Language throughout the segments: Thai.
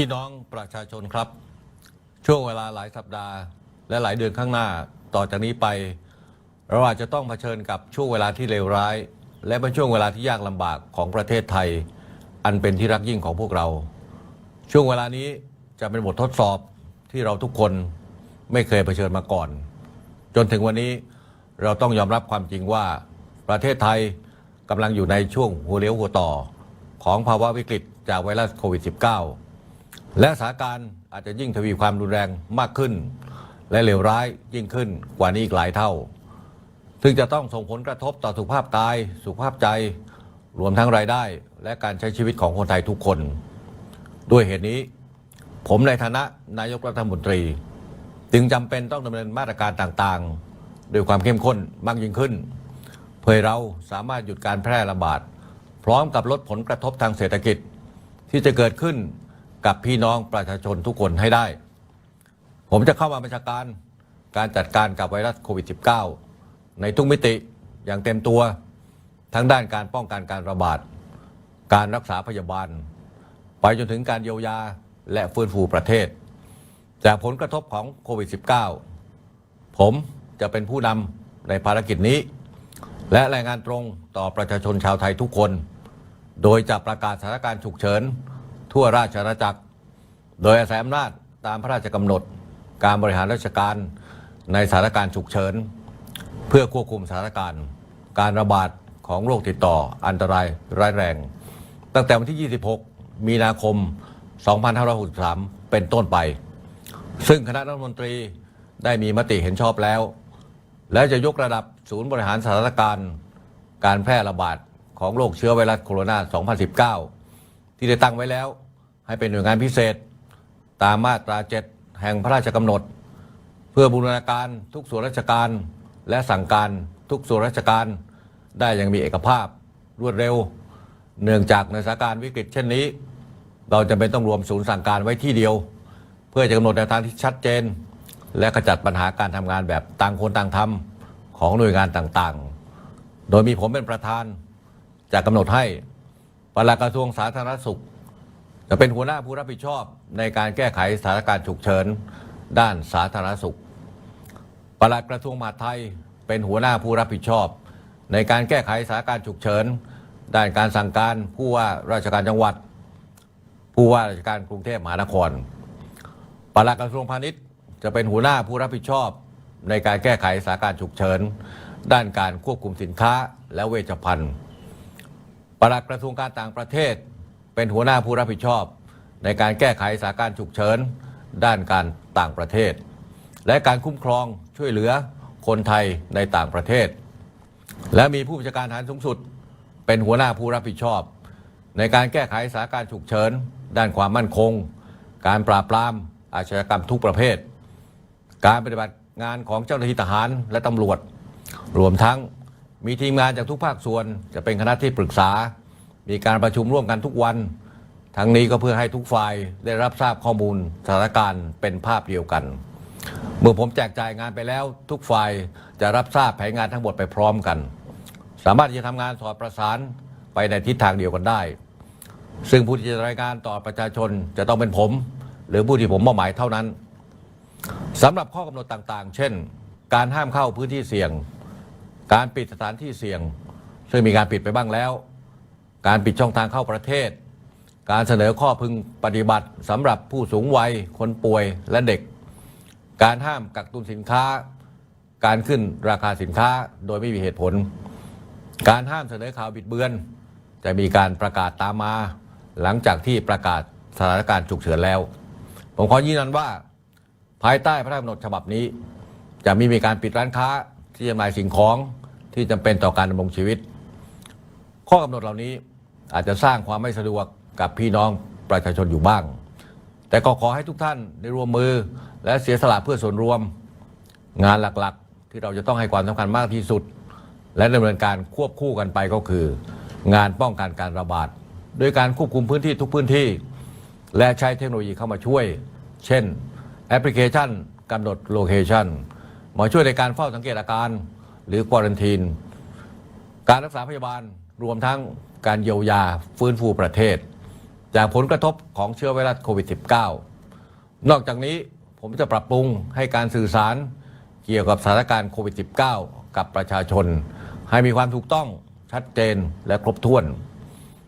พี่น้องประชาชนครับ ช่วงเวลาหลายสัปดาห์ และหลายเดือนข้างหน้าต่อจากนี้ไป เราอาจจะต้องเผชิญกับช่วงเวลาที่เลวร้าย และเป็นช่วงเวลาที่ยากลำบากของประเทศไทย อันเป็นที่รักยิ่งของพวกเรา ช่วงเวลานี้จะเป็นบททดสอบที่เราทุกคนไม่เคยเผชิญมาก่อน จนถึงวันนี้เราต้องยอมรับความจริงว่า ประเทศไทยกำลังอยู่ในช่วงหัวเลี้ยวหัวต่อ ของภาวะวิกฤตจากไวรัสโควิด -19 และสถานการณ์อาจจะยิ่งทวีความรุนแรงมากขึ้น และเลวร้ายยิ่งขึ้นกว่านี้อีกหลายเท่า ซึ่งจะต้องส่งผลกระทบต่อสุขภาพกาย สุขภาพใจ รวมทั้งรายได้ และการใช้ชีวิตของคนไทยทุกคน ด้วยเหตุนี้ ผมในฐานะนายกรัฐมนตรี จึงจำเป็นต้องดำเนินมาตรการต่างๆด้วยความเข้มข้นมากยิ่งขึ้น เพื่อเราสามารถหยุดการแพร่ระบาด พร้อมกับลดผลกระทบทางเศรษฐกิจที่จะเกิดขึ้น กับพี่น้องประชาชนทุกคนให้ได้ ผมจะเข้ามาบัญชาการการจัดการกับไวรัสโควิด -19 ในทุกมิติอย่างเต็มตัว ทั้งด้านการป้องกันการระบาด การรักษาพยาบาล ไปจนถึงการเยียวยาและฟื้นฟูประเทศ จากผลกระทบของโควิด -19 ผมจะเป็นผู้นำในภารกิจนี้ และรายงานตรงต่อประชาชนชาวไทยทุกคน โดยจะประกาศสถานการณ์ฉุกเฉิน ทั่วราชอาณาจักร โดยอาศัยอำนาจตามพระราชกำหนด การบริหารราชการในสถานการณ์ฉุกเฉิน เพื่อควบคุมสถานการณ์ การระบาดของโรคติดต่ออันตรายร้ายแรง ตั้งแต่วันที่ 26 มีนาคม 2563 เป็นต้นไป ซึ่งคณะรัฐมนตรีได้มีมติเห็นชอบแล้ว และจะยกระดับศูนย์บริหารสถานการณ์ การแพร่ระบาดของโรคเชื้อไวรัสโคโรนา 2019 ที่ได้ตั้งไว้แล้ว ให้เป็นหน่วยงานพิเศษ ตามมาตรา7แห่งพระราชกำหนด เพื่อบูรณาการทุกส่วนราชการ และสั่งการทุกส่วนราชการ ได้อย่างมีเอกภาพรวดเร็ว เนื่องจากในสถานการณ์วิกฤตเช่นนี้ เราจะเป็นต้องรวมศูนย์สั่งการไว้ที่เดียว เพื่อจะกำหนดแนวทางที่ชัดเจน และขจัดปัญหาการทำงานแบบต่างคนต่างทำของหน่วยงานต่างๆ โดยมีผมเป็นประธานจะกำหนดให้ปลัดกระทรวงสาธารณสุข จะเป็นหัวหน้าผู้รับผิดชอบในการแก้ไขสถานการณ์ฉุกเฉินด้านสาธารณสุขปลัดกระทรวงมหาดไทยเป็นหัวหน้าผู้รับผิดชอบ ในการแก้ไขสถานการณ์ฉุกเฉินด้านการสั่งการผู้ว่าราชการจังหวัด ผู้ว่าราชการกรุงเทพมหานครปลัดกระทรวงพาณิชย์ จะเป็นหัวหน้าผู้รับผิดชอบ ในการแก้ไขสถานการณ์ฉุกเฉินด้านการควบคุมสินค้าและเวชภัณฑ์ปลัดกระทรวงการต่างประเทศ เป็นหัวหน้าผู้รับผิดชอบ ในการแก้ไขสถานการณ์ฉุกเฉินด้านการต่างประเทศ และการคุ้มครองช่วยเหลือคนไทยในต่างประเทศ และมีผู้บัญชาการทหารสูงสุด เป็นหัวหน้าผู้รับผิดชอบ ในการแก้ไขสถานการณ์ฉุกเฉินด้านความมั่นคง การปราบปรามอาชญากรรมทุกประเภท การปฏิบัติงานของเจ้าหน้าที่ทหารและตำรวจ รวมทั้งมีทีมงานจากทุกภาคส่วนจะเป็นคณะที่ปรึกษา มีการประชุมร่วมกันทุกวัน ทั้งนี้ก็เพื่อให้ทุกฝ่ายได้รับทราบข้อมูลสถานการณ์เป็นภาพเดียวกัน เมื่อผมแจกจ่ายงานไปแล้ว ทุกฝ่ายจะรับทราบแผนงานทั้งหมดไปพร้อมกัน สามารถที่จะทำงานสอดประสานไปในทิศทางเดียวกันได้ ซึ่งผู้ที่จะรายงานต่อประชาชนจะต้องเป็นผม หรือผู้ที่ผมมอบหมายเท่านั้นสำหรับข้อกำหนดต่างๆ เช่น การห้ามเข้าพื้นที่เสี่ยง การปิดสถานที่เสี่ยง ซึ่งมีการปิดไปบ้างแล้ว การปิดช่องทางเข้าประเทศ การเสนอข้อพึงปฏิบัติสำหรับผู้สูงวัย คนป่วยและเด็ก การห้ามกักตุนสินค้า การขึ้นราคาสินค้าโดยไม่มีเหตุผล การห้ามเสนอข่าวบิดเบือน จะมีการประกาศตามมา หลังจากที่ประกาศสถานการณ์ฉุกเฉินแล้ว ผมขอยืนยันว่า ภายใต้พระราชกำหนดฉบับนี้ จะไมีมีการปิดร้านค้าที่จำหน่ายสิ่งของที่จำเป็นต่อการดำรงชีวิต ข้อกำหนดเหล่านี้ อาจจะสร้างความไม่สะดวกกับพี่น้องประชาชนอยู่บ้าง แต่ก็ขอให้ทุกท่านได้ร่วมมือและเสียสละเพื่อส่วนรวม งานหลักๆ ที่เราจะต้องให้ความสำคัญมากที่สุด และดำเนินการควบคู่กันไปก็คือ งานป้องกันการระบาดโดยการควบคุมพื้นที่ทุกพื้นที่ และใช้เทคโนโลยีเข้ามาช่วย เช่น แอปพลิเคชันกำหนดโลเคชันมาช่วยในการเฝ้าสังเกตอาการหรือควอรันทีน การรักษาพยาบาลรวมทั้ง การเยียวยาฟื้นฟูประเทศ จากผลกระทบของเชื้อไวรัสโควิด -19 นอกจากนี้ผมจะปรับปรุงให้การสื่อสารเกี่ยวกับสถานการณ์โควิด -19 กับประชาชน ให้มีความถูกต้องชัดเจนและครบถ้วน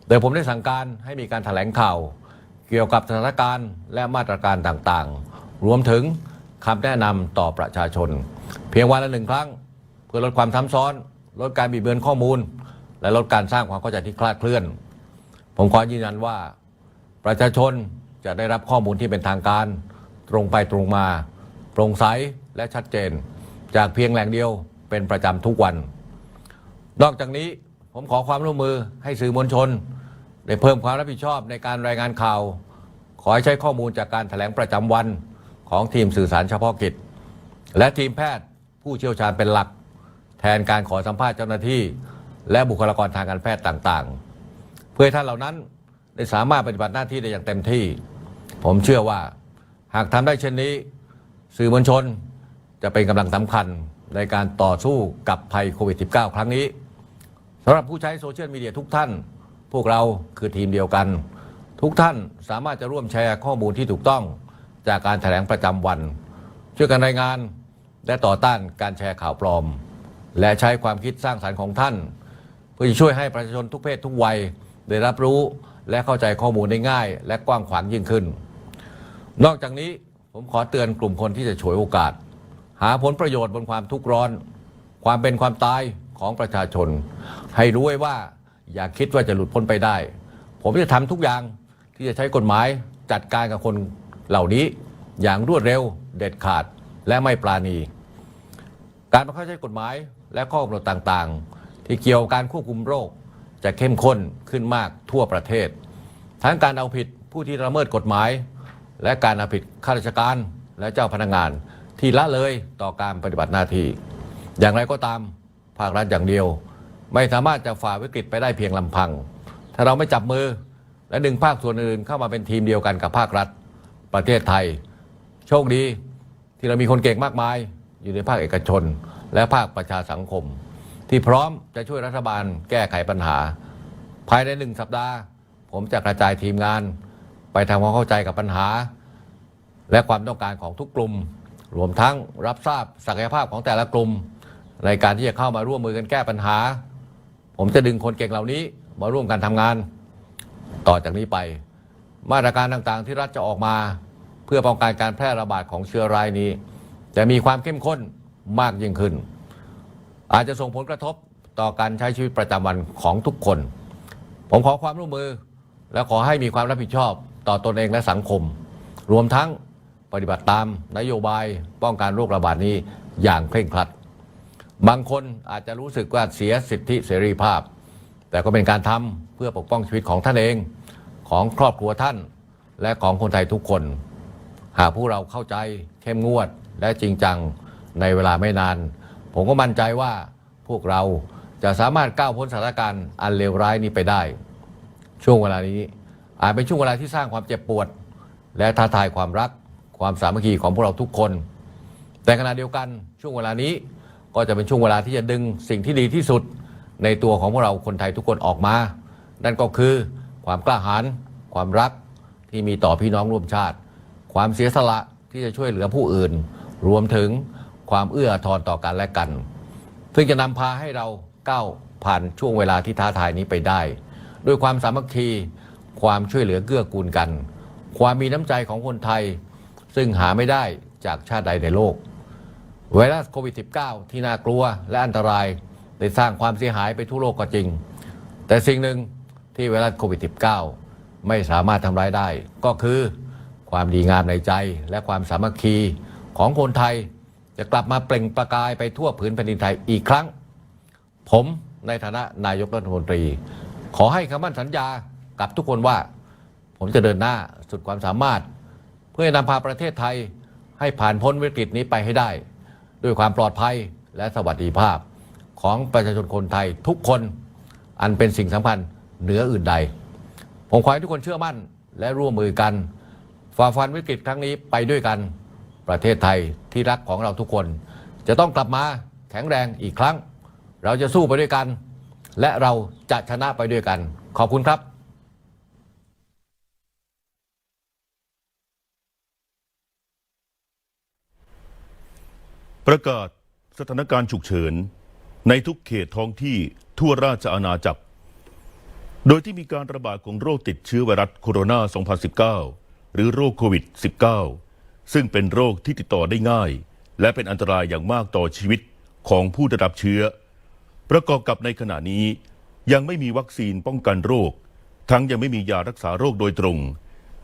โดยผมได้สั่งการให้มีการถแถลงข่าว เกี่ยวกับสถานการณ์และมาตรการต่างๆ รวมถึงคำแนะนำต่อประชาชน เพียงวันละหนึ่งครั้ง เพื่อลดความซ้ำซ้อน ลดการบิดเบือนข้อมูล และลดการสร้างความเข้าใจที่คลาดเคลื่อน ผมขอยืนยันว่า ประชาชนจะได้รับข้อมูลที่เป็นทางการ ตรงไปตรงมาโปร่งใสและชัดเจน จากเพียงแหล่งเดียวเป็นประจำทุกวัน นอกจากนี้ผมขอความร่วมมือให้สื่อมวลชน ได้เพิ่มความรับผิดชอบในการรายงานข่าว ขอให้ใช้ข้อมูลจากการแถลงประจำวันของทีมสื่อสารเฉพาะกิจ และทีมแพทย์ผู้เชี่ยวชาญเป็นหลัก แทนการขอสัมภาษณ์เจ้าหน้าที่ และบุคลากรทางการแพทย์ต่างๆ เพื่อให้ท่านเหล่านั้นได้สามารถปฏิบัติหน้าที่ได้อย่างเต็มที่ ผมเชื่อว่าหากทำได้เช่นนี้ สื่อมวลชนจะเป็นกำลังสำคัญในการต่อสู้กับภัยโควิด -19 ครั้งนี้สำหรับผู้ใช้โซเชียลมีเดียทุกท่าน พวกเราคือทีมเดียวกัน ทุกท่านสามารถจะร่วมแชร์ข้อมูลที่ถูกต้องจากการแถลงประจำวัน ช่วยกันรายงานและต่อต้านการแชร์ข่าวปลอม และใช้ความคิดสร้างสรรค์ของท่าน เพื่อจะช่วยให้ประชาชนทุกเพศทุกวัยได้รับรู้และเข้าใจข้อมูลได้ง่าย และกว้างขวางยิ่งขึ้น นอกจากนี้ผมขอเตือนกลุ่มคนที่จะฉวยโอกาส หาผลประโยชน์บนความทุกข์ร้อน ความเป็นความตายของประชาชน ให้รู้ไว้ว่าอย่าคิดว่าจะหลุดพ้นไปได้ ผมจะทำทุกอย่างที่จะใช้กฎหมายจัดการกับคนเหล่านี้อย่างรวดเร็ว เด็ดขาดและไม่ปราณี การบังคับใช้กฎหมายและข้อกำหนดต่างๆ ที่เกี่ยวกับการควบคุมโรค จะเข้มข้นขึ้นมากทั่วประเทศ ทั้งการเอาผิดผู้ที่ละเมิดกฎหมาย และการเอาผิดข้าราชการและเจ้าพนักงาน ที่ละเลยต่อการปฏิบัติหน้าที่ อย่างไรก็ตามภาครัฐอย่างเดียว ไม่สามารถจะฝ่าวิกฤตไปได้เพียงลำพัง ถ้าเราไม่จับมือและดึงภาคส่วนอื่นเข้ามาเป็นทีมเดียวกันกับภาครัฐ ประเทศไทย โชคดีที่เรามีคนเก่งมากมาย อยู่ในภาคเอกชน และภาคประชาสังคม ที่พร้อมจะช่วยรัฐบาลแก้ไขปัญหา ภายในหนึ่งสัปดาห์ ผมจะกระจายทีมงาน ไปทำความเข้าใจกับปัญหา และความต้องการของทุกกลุ่ม รวมทั้งรับทราบศักยภาพของแต่ละกลุ่ม ในการที่จะเข้ามาร่วมมือกันแก้ปัญหา ผมจะดึงคนเก่งเหล่านี้มาร่วมกันทำงาน ต่อจากนี้ไป มาตรการต่างๆที่รัฐจะออกมา เพื่อป้องกันการแพร่ระบาดของเชื้อรายนี้ จะมีความเข้มข้นมากยิ่งขึ้น อาจจะส่งผลกระทบต่อการใช้ชีวิตประจำวันของทุกคน ผมขอความร่วมมือ และขอให้มีความรับผิดชอบต่อตนเองและสังคม รวมทั้งปฏิบัติตามนโยบายป้องกันโรคระบาดนี้อย่างเคร่งครัด บางคนอาจจะรู้สึกว่าเสียสิทธิเสรีภาพ แต่ก็เป็นการทำเพื่อปกป้องชีวิตของท่านเองของครอบครัวท่าน และของคนไทยทุกคน หากผู้เราเข้าใจเข้มงวดและจริงจังในเวลาไม่นาน ผมก็มั่นใจว่าพวกเราจะสามารถก้าวพ้นสถานการณ์อันเลวร้ายนี้ไปได้ ช่วงเวลานี้ อาจเป็นช่วงเวลาที่สร้างความเจ็บปวด และท้าทายความรัก ความสามัคคีของพวกเราทุกคน แต่ขณะเดียวกันช่วงเวลานี้ก็จะเป็นช่วงเวลาที่จะดึงสิ่งที่ดีที่สุดในตัวของพวกเราคนไทยทุกคนออกมา นั่นก็คือความกล้าหาญความรักที่มีต่อพี่น้องร่วมชาติ ความเสียสละที่จะช่วยเหลือผู้อื่น รวมถึง ความเอื้อทอาทรต่อกันและกัน ซึ่งจะนำพาให้เราก้าวผ่านช่วงเวลาที่ท้าทายนี้ไปได้ด้วยความสามัคคีความช่วยเหลือเกื้อกูลกัน ความมีน้ำใจของคนไทย ซึ่งหาไม่ได้จากชาติใดในโลก ไวรัสโควิด -19 ที่น่ากลัวและอันตราย ได้สร้างความเสียหายไปทั่วโลกก็จริง แต่สิ่งหนึ่งที่ไวรัสโควิด -19 ไม่สามารถทำร้ายได้ ก็คือความดีงามในใจและความสามัคคีของคนไทย จะกลับมาเปล่งประกายไปทั่วผืนแผ่นดินไทยอีกครั้ง ผมในฐานะนายกรัฐมนตรี ขอให้คำมั่นสัญญากับทุกคนว่า ผมจะเดินหน้าสุดความสามารถ เพื่อนำพาประเทศไทยให้ผ่านพ้นวิกฤตนี้ไปให้ได้ ด้วยความปลอดภัยและสวัสดิภาพของประชาชนคนไทยทุกคนอันเป็นสิ่งสำคัญเหนืออื่นใด ผมขอให้ทุกคนเชื่อมั่นและร่วมมือกันฝ่าฟันวิกฤตครั้งนี้ไปด้วยกัน ประเทศไทยที่รักของเราทุกคน จะต้องกลับมาแข็งแรงอีกครั้ง เราจะสู้ไปด้วยกัน และเราจะชนะไปด้วยกัน ขอบคุณครับประกาศสถานการณ์ฉุกเฉิน ในทุกเขตท้องที่ทั่วราชอาณาจักร โดยที่มีการระบาดของโรคติดเชื้อไวรัสโคโรนา 2019 หรือโรคโควิด -19 ซึ่งเป็นโรคที่ติดต่อได้ง่าย และเป็นอันตรายอย่างมากต่อชีวิตของผู้ได้รับเชื้อ ประกอบกับในขณะนี้ ยังไม่มีวัคซีนป้องกันโรค ทั้งยังไม่มียารักษาโรคโดยตรง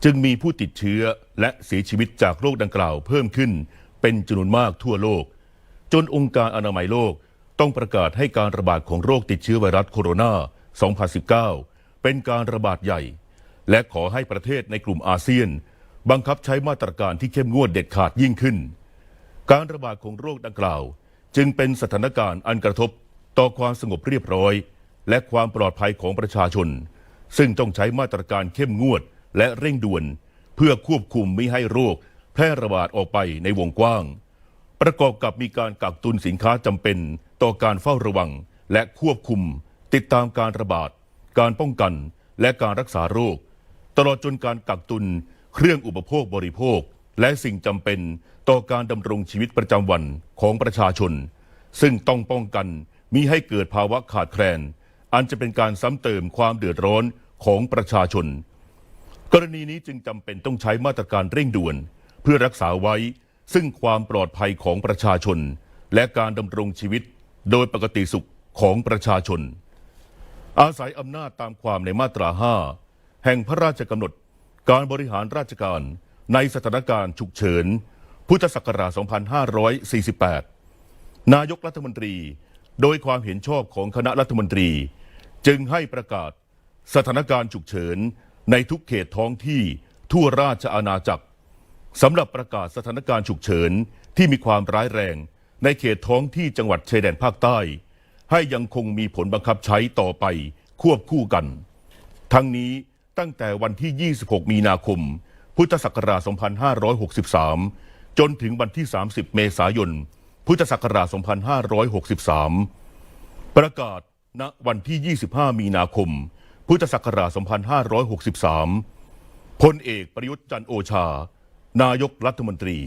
จึงมีผู้ติดเชื้อและเสียชีวิตจากโรคดังกล่าวเพิ่มขึ้น เป็นจำนวนมากทั่วโลก จนองค์การอนามัยโลกต้องประกาศให้การระบาดของโรคติดเชื้อไวรัสโคโรนา 2019 เป็นการระบาดใหญ่ และขอให้ประเทศในกลุ่มอาเซียน บังคับใช้มาตรการที่เข้มงวดเด็ดขาดยิ่งขึ้น การระบาดของโรคดังกล่าว จึงเป็นสถานการณ์อันกระทบต่อความสงบเรียบร้อย และความปลอดภัยของประชาชน ซึ่งต้องใช้มาตรการเข้มงวดและเร่งด่วน เพื่อควบคุมไม่ให้โรค แพร่ระบาดออกไปในวงกว้าง ประกอบกับมีการกักตุนสินค้าจำเป็นต่อการเฝ้าระวัง และควบคุม ติดตามการระบาด การป้องกัน และการรักษาโรค ตลอดจนการกักตุน เครื่องอุปโภคบริโภค และสิ่งจำเป็นต่อการดำรงชีวิตประจำวันของประชาชน ซึ่งต้องป้องกันมิให้เกิดภาวะขาดแคลน อันจะเป็นการซ้ำเติมความเดือดร้อนของประชาชน กรณีนี้จึงจำเป็นต้องใช้มาตรการเร่งด่วน เพื่อรักษาไว้ซึ่งความปลอดภัยของประชาชน และการดำรงชีวิตโดยปกติสุขของประชาชน อาศัยอำนาจตามความในมาตรา 5 แห่งพระราชกำหนด การบริหารราชการในสถานการณ์ฉุกเฉิน พุทธศักราช 2548 นายกรัฐมนตรีโดยความเห็นชอบของคณะรัฐมนตรี จึงให้ประกาศสถานการณ์ฉุกเฉิน ในทุกเขตท้องที่ทั่วราชอาณาจักรสำหรับประกาศสถานการณ์ฉุกเฉินที่มีความร้ายแรง ในเขตท้องที่จังหวัดชายแดนภาคใต้ ให้ยังคงมีผลบังคับใช้ต่อไปควบคู่กัน ทั้งนี้ ตั้งแต่วันที่ 26 มีนาคม พุทธศักราช 2563 จนถึงวันที่ 30 เมษายน พุทธศักราช 2563 ประกาศณวันที่ 25 มีนาคม พุทธศักราช 2563 พลเอกประยุทธ์จันโอชา นายกรัฐมนตรี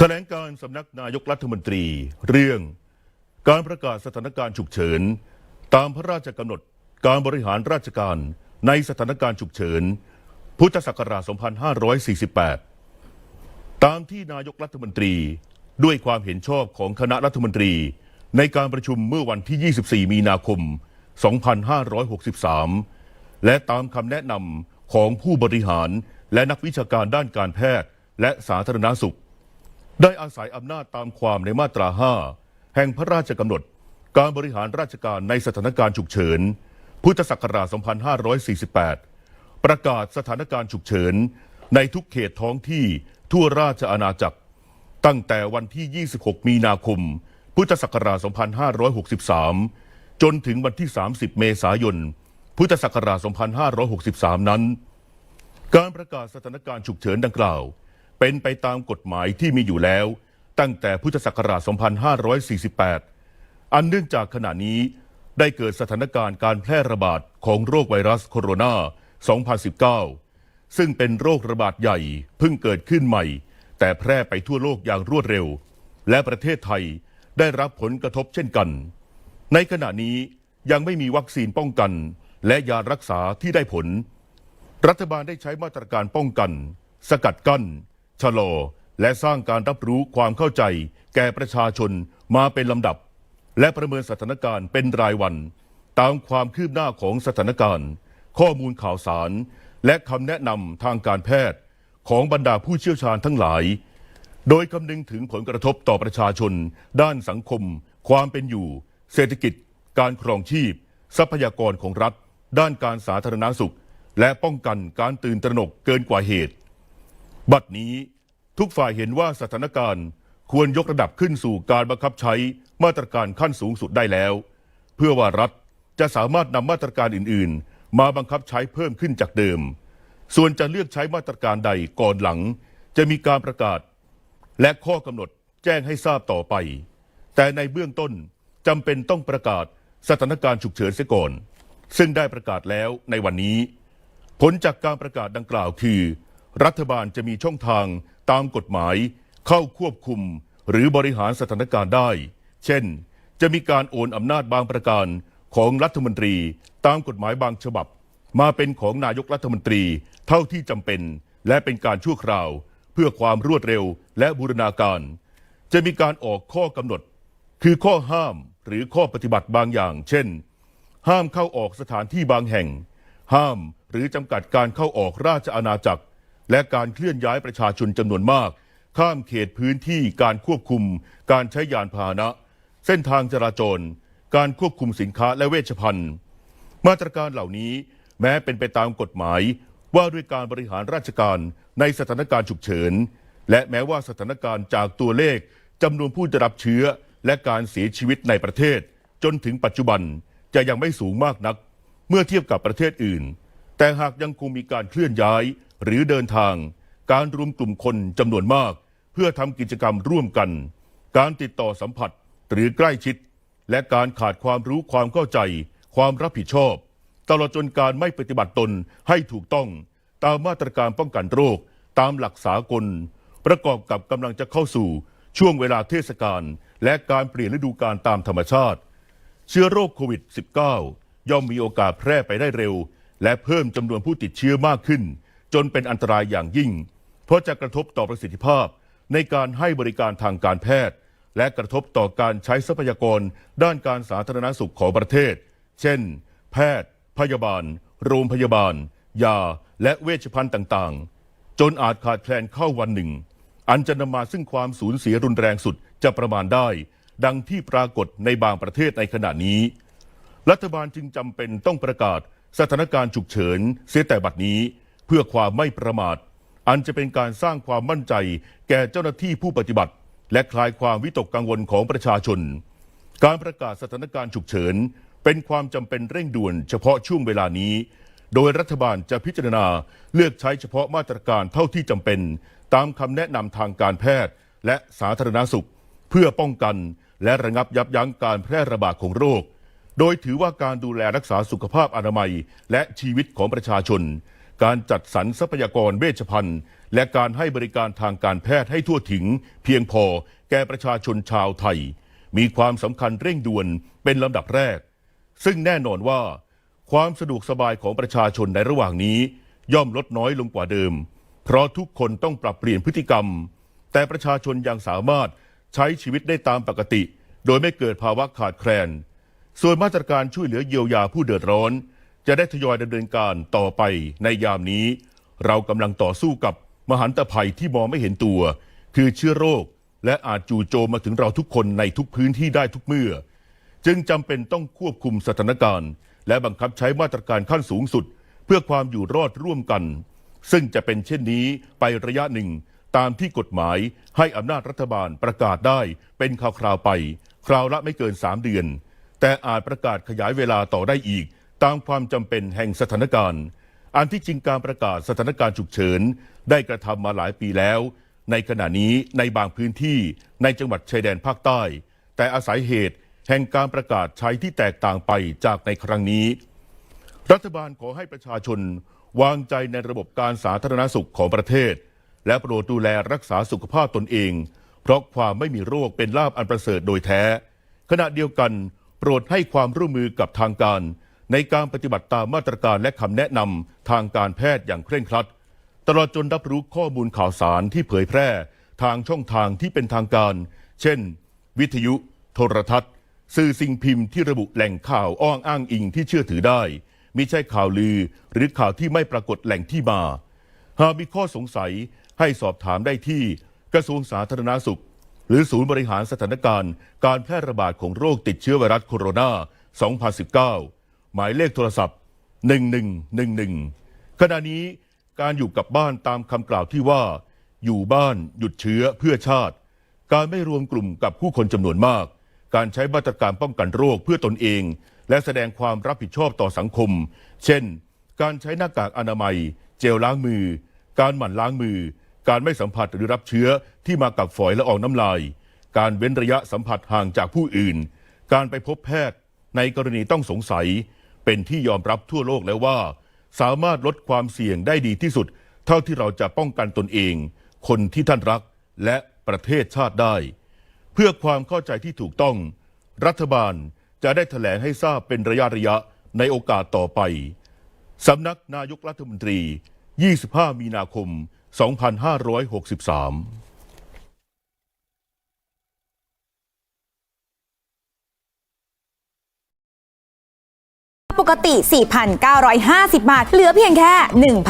แถลงการสำนักนายกรัฐมนตรี เรื่องการประกาศสถานการณ์ฉุกเฉิน ตามพระราชกำหนดการบริหารราชการในสถานการณ์ฉุกเฉิน พุทธศักราช 2548 ตามที่นายกรัฐมนตรีด้วยความเห็นชอบของคณะรัฐมนตรี ในการประชุมเมื่อวันที่ 24 มีนาคม 2563 และตามคำแนะนำของผู้บริหารและนักวิชาการด้านการแพทย์และสาธารณสุข ได้อาศัยอำนาจตามความในมาตรา 5 แห่งพระราชกำหนด การบริหารราชการในสถานการณ์ฉุกเฉิน พุทธศักราช 2548 ประกาศสถานการณ์ฉุกเฉิน ในทุกเขตท้องที่ทั่วราชอาณาจักร ตั้งแต่วันที่ 26 มีนาคม พุทธศักราช 2563 จนถึงวันที่ 30 เมษายน พุทธศักราช 2563 นั้น การประกาศสถานการณ์ฉุกเฉินดังกล่าว เป็นไปตามกฎหมายที่มีอยู่แล้ว ตั้งแต่พุทธศักราช 2548 อันเนื่องจากขณะนี้ได้เกิดสถานการณ์การแพร่ระบาดของโรคไวรัสโคโรนา 2019 ซึ่งเป็นโรคระบาดใหญ่เพิ่งเกิดขึ้นใหม่ แต่แพร่ไปทั่วโลกอย่างรวดเร็ว และประเทศไทยได้รับผลกระทบเช่นกัน ในขณะนี้ยังไม่มีวัคซีนป้องกัน และยารักษาที่ได้ผล รัฐบาลได้ใช้มาตรการป้องกัน สกัดกั้น ชะลอ และสร้างการรับรู้ความเข้าใจ แก่ประชาชนมาเป็นลำดับ และประเมินสถานการณ์เป็นรายวัน ตามความคืบหน้าของสถานการณ์ ข้อมูลข่าวสาร และคำแนะนำทางการแพทย์ของบรรดาผู้เชี่ยวชาญทั้งหลาย โดยคำนึงถึงผลกระทบต่อประชาชน ด้านสังคม ความเป็นอยู่ เศรษฐกิจ การครองชีพ ทรัพยากรของรัฐ ด้านการสาธารณาสุข และป้องกันการตื่นตระหนกเกินกว่าเหตุ บัดนี้ทุกฝ่ายเห็นว่าสถานการณ์ควรยกระดับขึ้นสู่การบังคับใช้มาตรการขั้นสูงสุดได้แล้ว เพื่อว่ารัฐจะสามารถนำมาตรการอื่น ๆ มาบังคับใช้เพิ่มขึ้นจากเดิม ส่วนจะเลือกใช้มาตรการใดก่อนหลัง จะมีการประกาศ และข้อกำหนดแจ้งให้ทราบต่อไป แต่ในเบื้องต้นจำเป็นต้องประกาศสถานการณ์ฉุกเฉินเสียก่อน ซึ่งได้ประกาศแล้วในวันนี้ ผลจากการประกาศดังกล่าวคือ รัฐบาลจะมีช่องทางตามกฎหมาย เข้าควบคุมหรือบริหารสถานการณ์ได้ เช่น จะมีการโอนอำนาจบางประการของรัฐมนตรีตามกฎหมายบางฉบับ มาเป็นของนายกรัฐมนตรีเท่าที่จำเป็น และเป็นการชั่วคราว เพื่อความรวดเร็วและบูรณาการ จะมีการออกข้อกำหนด คือข้อห้ามหรือข้อปฏิบัติบางอย่าง เช่น ห้ามเข้าออกสถานที่บางแห่ง ห้ามหรือจำกัดการเข้าออกราชอาณาจักร และการเคลื่อนย้ายประชาชนจำนวนมาก ข้ามเขตพื้นที่การควบคุม การใช้ยานพาหนะ เส้นทางจราจร การควบคุมสินค้าและเวชภัณฑ์ มาตรการเหล่านี้แม้เป็นไปตามกฎหมายว่าด้วยการบริหารราชการในสถานการณ์ฉุกเฉิน และแม้ว่าสถานการณ์จากตัวเลขจำนวนผู้ได้รับเชื้อและการเสียชีวิตในประเทศ จนถึงปัจจุบันจะยังไม่สูงมากนัก เมื่อเทียบกับประเทศอื่น แต่หากยังคงมีการเคลื่อนย้ายหรือเดินทาง การรวมกลุ่มคนจำนวนมาก เพื่อทำกิจกรรมร่วมกัน การติดต่อสัมผัสหรือใกล้ชิด และการขาดความรู้ความเข้าใจ ความรับผิดชอบ ตลอดจนการไม่ปฏิบัติตนให้ถูกต้องตามมาตรการป้องกันโรค ตามหลักสากล ประกอบกับกำลังจะเข้าสู่ช่วงเวลาเทศกาลและการเปลี่ยนฤดูกาลตามธรรมชาติ เชื้อโรคโควิด -19 ย่อมมีโอกาสแพร่ไปได้เร็ว และเพิ่มจำนวนผู้ติดเชื้อมากขึ้น จนเป็นอันตรายอย่างยิ่ง เพราะจะกระทบต่อประสิทธิภาพ ในการให้บริการทางการแพทย์ และกระทบต่อการใช้ทรัพยากร ด้านการสาธารณสุขของประเทศ เช่น แพทย์ พยาบาล โรงพยาบาล ยา และเวชภัณฑ์ต่างๆ จนอาจขาดแคลนเข้าวันหนึ่ง อันจะนำมาซึ่งความสูญเสียรุนแรงสุดจะประมาณได้ ดังที่ปรากฏในบางประเทศในขณะนี้ รัฐบาลจึงจำเป็นต้องประกาศ สถานการณ์ฉุกเฉินเสียแต่บัดนี้เพื่อความไม่ประมาท อันจะเป็นการสร้างความมั่นใจ แก่เจ้าหน้าที่ผู้ปฏิบัติ และคลายความวิตกกังวลของประชาชน การประกาศสถานการณ์ฉุกเฉิน เป็นความจำเป็นเร่งด่วนเฉพาะช่วงเวลานี้ โดยรัฐบาลจะพิจารณาเลือกใช้เฉพาะมาตรการเท่าที่จำเป็น ตามคำแนะนำทางการแพทย์ และสาธารณสุข เพื่อป้องกัน และระงับยับยั้งการแพร่ระบาดของโรค โดยถือว่าการดูแลรักษาสุขภาพอนามัย และชีวิตของประชาชน การจัดสรรทรัพยากรเวชภัณฑ์ และการให้บริการทางการแพทย์ให้ทั่วถึง เพียงพอแก่ประชาชนชาวไทย มีความสำคัญเร่งด่วนเป็นลำดับแรก ซึ่งแน่นอนว่า ความสะดวกสบายของประชาชนในระหว่างนี้ ย่อมลดน้อยลงกว่าเดิม เพราะทุกคนต้องปรับเปลี่ยนพฤติกรรม แต่ประชาชนยังสามารถใช้ชีวิตได้ตามปกติ โดยไม่เกิดภาวะขาดแคลน ส่วนมาตรการช่วยเหลือเยียวยาผู้เดือดร้อน จะได้ทยอยดำเนินการต่อไปในยามนี้ เรากำลังต่อสู้กับมหันตภัยที่มองไม่เห็นตัว คือเชื้อโรค และอาจจู่โจมมาถึงเราทุกคนในทุกพื้นที่ได้ทุกเมื่อ จึงจำเป็นต้องควบคุมสถานการณ์ และบังคับใช้มาตรการขั้นสูงสุด เพื่อความอยู่รอดร่วมกัน ซึ่งจะเป็นเช่นนี้ไประยะหนึ่ง ตามที่กฎหมายให้อำนาจรัฐบาลประกาศได้เป็นคราวๆไป คราวละไม่เกิน 3 เดือน แต่อาจประกาศขยายเวลาต่อได้อีก ตามความจำเป็นแห่งสถานการณ์ อันที่จริงการประกาศสถานการณ์ฉุกเฉิน ได้กระทำมาหลายปีแล้ว ในขณะนี้ในบางพื้นที่ในจังหวัดชายแดนภาคใต้ แต่อาศัยเหตุแห่งการประกาศใช้ที่แตกต่างไปจากในครั้งนี้ รัฐบาลขอให้ประชาชนวางใจในระบบการสาธารณสุขของประเทศ และโปรดดูแลรักษาสุขภาพตนเอง เพราะความไม่มีโรคเป็นลาภอันประเสริฐโดยแท้ ขณะเดียวกัน โปรดให้ความร่วมมือกับทางการ ในการปฏิบัติตามมาตรการและคำแนะนำทางการแพทย์อย่างเคร่งครัด ตลอดจนรับรู้ข้อมูลข่าวสารที่เผยแพร่ทางช่องทางที่เป็นทางการ เช่น วิทยุ โทรทัศน์ สื่อสิ่งพิมพ์ที่ระบุแหล่งข่าวอ้างอ้างอิงที่เชื่อถือได้มิใช่ข่าวลือหรือข่าวที่ไม่ปรากฏแหล่งที่มา หากมีข้อสงสัยให้สอบถามได้ที่กระทรวงสาธารณาสุข หรือศูนย์บริหารสถานการณ์ การแพร่ระบาดของโรคติดเชื้อไวรัสโคโรนา 2019 หมายเลขโทรศัพท์ 1111 ขณะนี้การอยู่กับบ้านตามคำกล่าวที่ว่า อยู่บ้านหยุดเชื้อเพื่อชาติ การไม่รวมกลุ่มกับผู้คนจำนวนมาก การใช้มาตรการป้องกันโรคเพื่อตนเอง และแสดงความรับผิดชอบต่อสังคม เช่น การใช้หน้ากากอนามัย เจลล้างมือ การหมั่นล้างมือ การไม่สัมผัสหรือรับเชื้อที่มากับฝอยและอองน้ำลาย การเว้นระยะสัมผัสห่างจากผู้อื่น การไปพบแพทย์ในกรณีต้องสงสัย เป็นที่ยอมรับทั่วโลกแล้วว่า สามารถลดความเสี่ยงได้ดีที่สุด เท่าที่เราจะป้องกันตนเอง คนที่ท่านรักและประเทศชาติได้ เพื่อความเข้าใจที่ถูกต้อง รัฐบาลจะได้แถลงให้ทราบเป็นระยะระยะในโอกาสต่อไปสำนักนายกรัฐมนตรี 25 มีนาคม 2563ปกติ 4,950 บาท เหลือเพียงแค่1,000